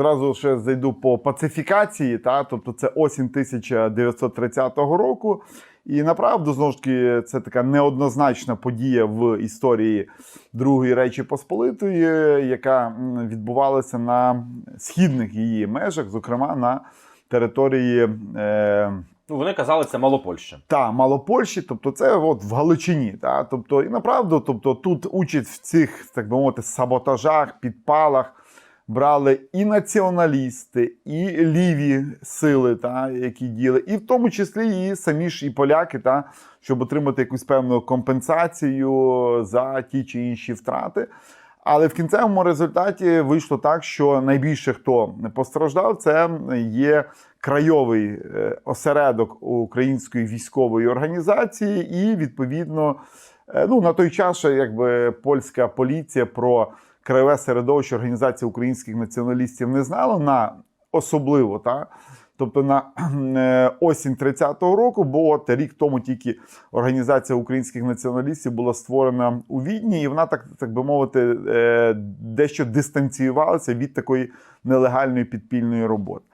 Зразу ще зайду по пацифікації, та тобто це осінь 1930 року. І направду знову ж таки це така неоднозначна подія в історії Другої Речі Посполитої, яка відбувалася на східних її межах, зокрема на території. Е, Ну, вони казали, це Малопольща. та Малопольщі, тобто це от в Галичині. Та? Тобто, і направду, тобто тут участь в цих, так би мовити, саботажах, підпалах брали і націоналісти, і ліві сили, та, які діяли, і в тому числі і самі ж і поляки, та, щоб отримати якусь певну компенсацію за ті чи інші втрати. Але в кінцевому результаті вийшло так, що найбільше хто постраждав, це є крайовий е, осередок української військової організації, і відповідно, е, ну на той час, якби польська поліція про краєве середовище організації українських націоналістів не знало на особливо та. Тобто на е, осінь 30-го року, бо от рік тому тільки організація українських націоналістів була створена у Відні, і вона так, так би мовити, е, дещо дистанціювалася від такої нелегальної підпільної роботи.